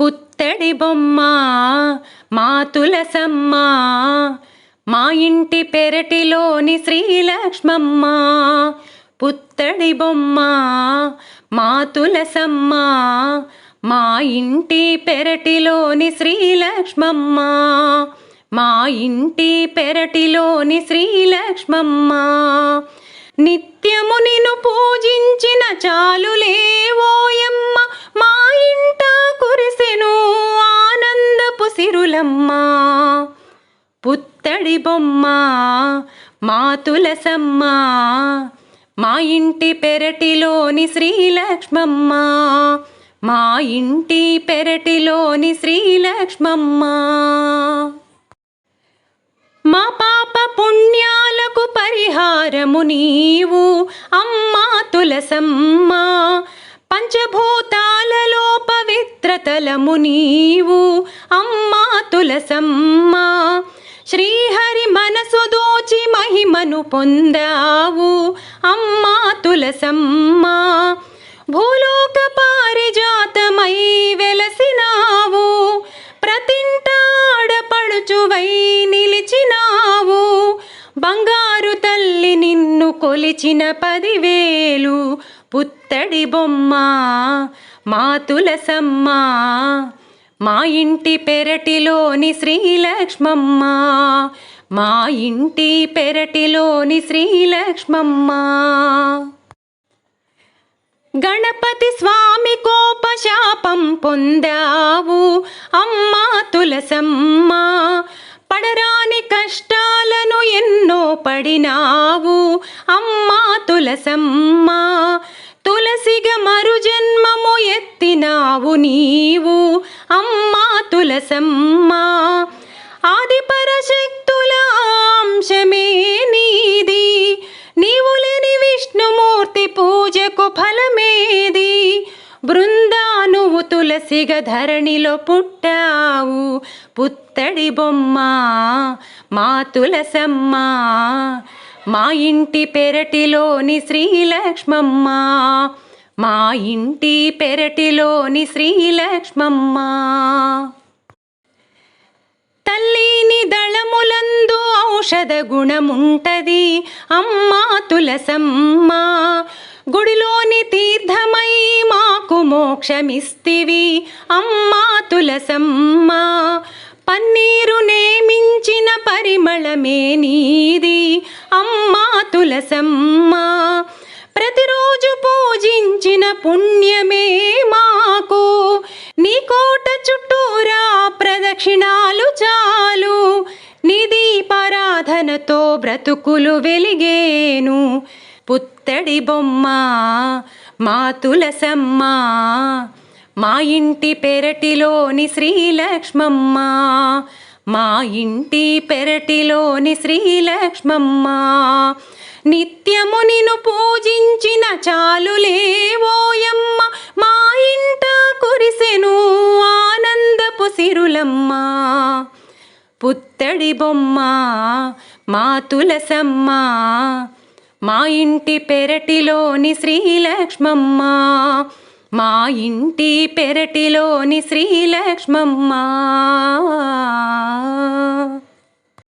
పుత్తడి బొమ్మ మా తులసమ్మ మా ఇంటి పెరటిలోని శ్రీలక్ష్మమ్మ. పుత్తడి బొమ్మ మా తులసమ్మ మా ఇంటి పెరటిలోని శ్రీలక్ష్మమ్మ. మా ఇంటి పెరటిలోని శ్రీలక్ష్మమ్మ. నిత్యము నిన్ను పూజించిన లేవోయం పుత్తడి బొమ్మ మా తులసమ్మ మా ఇంటి పెరటిలోని శ్రీలక్ష్మమ్మ మా ఇంటి పెరటిలోని శ్రీలక్ష్మమ్మ. మా పాప పుణ్యాలకు పరిహారము నీవు అమ్మా తులసమ్మ. పంచభూతాలలో పవిత్రతలము నీవు అమ్మా తులసమ్మ. మనసు దోచి మహిమను పొందావు. అమ్మా తులసమ్మ భూలోక పారిజాతమై వెలసినావు. ప్రతింట ఆడపడుచువై నిలిచినావు. బంగారు తల్లి నిన్ను కొలిచిన పదివేలు పుత్తడి బొమ్మ మా తులసమ్మ మా ఇంటి పెరటిలోని శ్రీలక్ష్మమ్మ మా ఇంటి పెరటిలోని శ్రీలక్ష్మమ్మ. గణపతి స్వామి కోపశాపం పొందావు అమ్మా తులసమ్మ. పడరాని కష్టాలను ఎన్నో పడినావు అమ్మా తులసమ్మ. తులసిగా మరు జన్మము ఎత్తినావు నీవు అమ్మా తులసమ్మ. ఆదిపరశక్తు అంశమే నీది. నీవు లేని విష్ణుమూర్తి పూజకు ఫలమేది. బృందా నువ్వు తులసిగ ధరణిలో పుట్టావు. పుత్తడి బొమ్మ మా తులసమ్మ మా ఇంటి పెరటిలోని శ్రీలక్ష్మమ్మ మా ఇంటి పెరటిలోని శ్రీలక్ష్మమ్మ. ఔషధ గుణముంటది. అమ్మా తులసమ్మ గుడిలోని తీర్థమై మాకు మోక్షమిస్తివి. అమ్మా తులసమ్మ పన్నీరు నేమించిన పరిమళమే నీది. అమ్మా తులసమ్మ ప్రతిరోజు పూజించిన పుణ్యమే మాకు. నీ కోట చుట్టూరా ప్రదక్షిణాలు దీపారాధనతో బ్రతుకులు వెలిగేను. పుత్తడి బొమ్మ మా తులసమ్మ మా ఇంటి పెరటిలోని శ్రీలక్ష్మమ్మ మా ఇంటి పెరటిలోని శ్రీలక్ష్మమ్మ. నిత్యము నిన్ను పూజించిన చాలులేవోయమ్మ మా ఇంట కురిసెను ఆనందపు సిరులమ్మ. పుత్తడి బొమ్మ మా తులసమ్మ మా ఇంటి పెరటిలోని శ్రీలక్ష్మమ్మ మా ఇంటి పెరటిలోని శ్రీలక్ష్మమ్మ.